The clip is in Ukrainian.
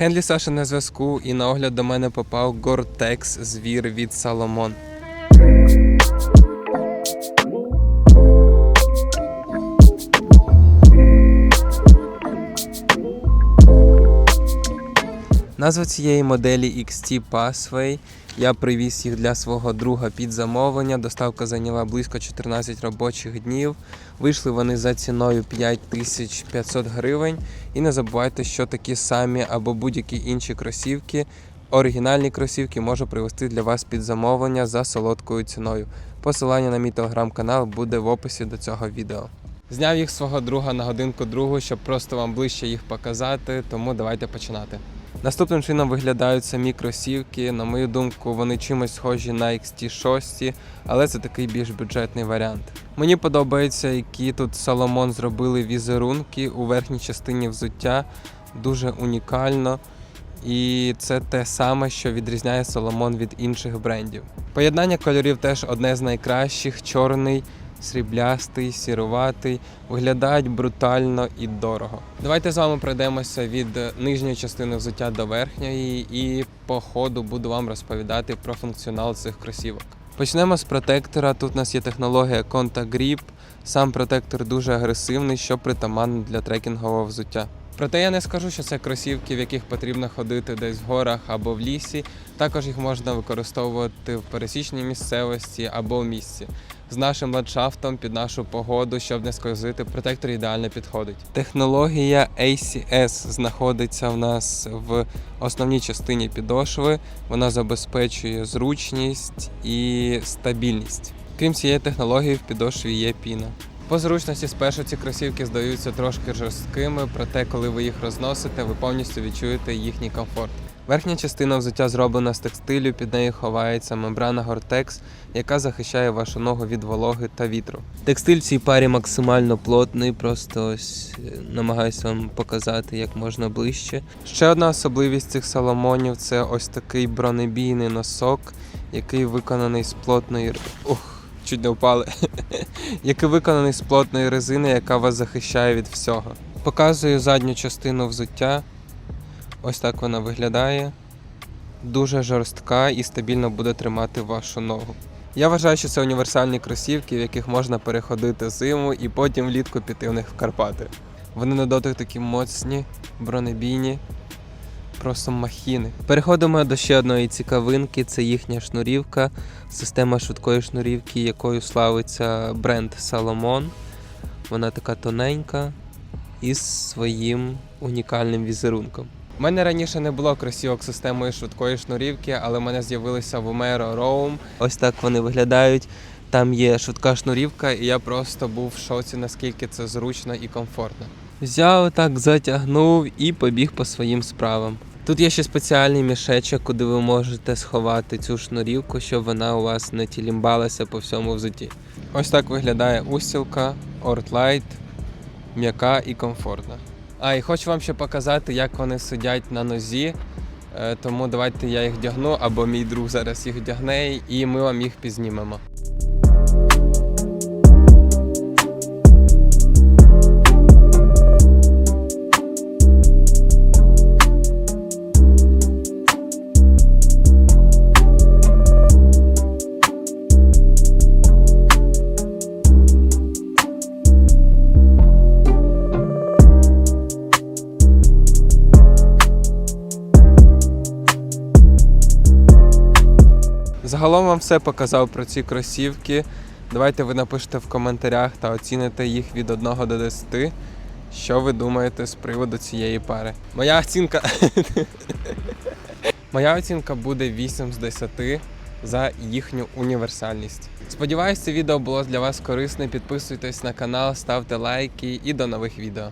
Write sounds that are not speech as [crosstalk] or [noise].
Хенлі Саша на зв'язку, і на огляд до мене попав Gore-Tex звір від Salomon. Назва цієї моделі XT Passway. Я привіз їх для свого друга під замовлення. Доставка зайняла близько 14 робочих днів. Вийшли вони за ціною 5500 гривень. І не забувайте, що такі самі або будь-які інші кросівки, оригінальні кросівки можу привезти для вас під замовлення за солодкою ціною. Посилання на мій телеграм-канал буде в описі до цього відео. Зняв їх свого друга на годинку другу, щоб просто вам ближче їх показати, тому давайте починати. Наступним чином виглядають самі кросівки. На мою думку, вони чимось схожі на XT6, але це такий більш бюджетний варіант. Мені подобається, які тут Соломон зробили візерунки у верхній частині взуття. Дуже унікально. І це те саме, що відрізняє Соломон від інших брендів. Поєднання кольорів теж одне з найкращих: чорний, сріблястий, сіруватий. Виглядають брутально і дорого. Давайте з вами пройдемося від нижньої частини взуття до верхньої, і по ходу буду вам розповідати про функціонал цих кросівок. Почнемо з протектора. Тут у нас є технологія Conta Grip. Сам протектор дуже агресивний, що притаманно для трекінгового взуття. Проте я не скажу, що це кросівки, в яких потрібно ходити десь в горах або в лісі. Також їх можна використовувати в пересічній місцевості або в місті. З нашим ландшафтом під нашу погоду, щоб не скользити, протектор ідеально підходить. Технологія ACS знаходиться в нас в основній частині підошви. Вона забезпечує зручність і стабільність. Крім цієї технології, в підошві є піна. По зручності спершу ці кросівки здаються трошки жорсткими, проте, коли ви їх розносите, ви повністю відчуєте їхній комфорт. Верхня частина взуття зроблена з текстилю, під нею ховається мембрана Gore-Tex, яка захищає вашу ногу від вологи та вітру. Текстиль в цій парі максимально плотний, просто ось е, намагаюся вам показати як можна ближче. Ще одна особливість цих саломонів це ось такий бронебійний носок, який виконаний з плотної. Ух, чуть не впали. [laughs] який виконаний з плотної резини, яка вас захищає від всього. Показую задню частину взуття. Ось так вона виглядає. Дуже жорстка і стабільно буде тримати вашу ногу. Я вважаю, що це універсальні кросівки, в яких можна переходити зиму і потім влітку піти в них в Карпати. Вони на дотик такі моцні, бронебійні, просто махіни. Переходимо до ще одної цікавинки: це їхня шнурівка, система швидкої шнурівки, якою славиться бренд Salomon. Вона така тоненька із своїм унікальним візерунком. У мене раніше не було кросівок системою швидкої шнурівки, але в мене з'явилися в Umero Roam. Ось так вони виглядають. Там є швидка шнурівка, і я просто був в шоці, наскільки це зручно і комфортно. Взяв так, затягнув і побіг по своїм справам. Тут є ще спеціальний мішечок, куди ви можете сховати цю шнурівку, щоб вона у вас не тілімбалася по всьому взутті. Ось так виглядає устілка, Ortlight, м'яка і комфортна. А, і хочу вам ще показати, як вони сидять на нозі. Е, Тому давайте я їх вдягну, або мій друг зараз їх вдягне, і ми вам їх пізнімемо. Загалом вам все показав про ці кросівки. Давайте ви напишете в коментарях та оціните їх від 1 до 10. Що ви думаєте з приводу цієї пари? Моя оцінка. [laughs] Моя оцінка буде 8 з 10 за їхню універсальність. Сподіваюсь, це відео було для вас корисне. Підписуйтесь на канал, ставте лайки і до нових відео.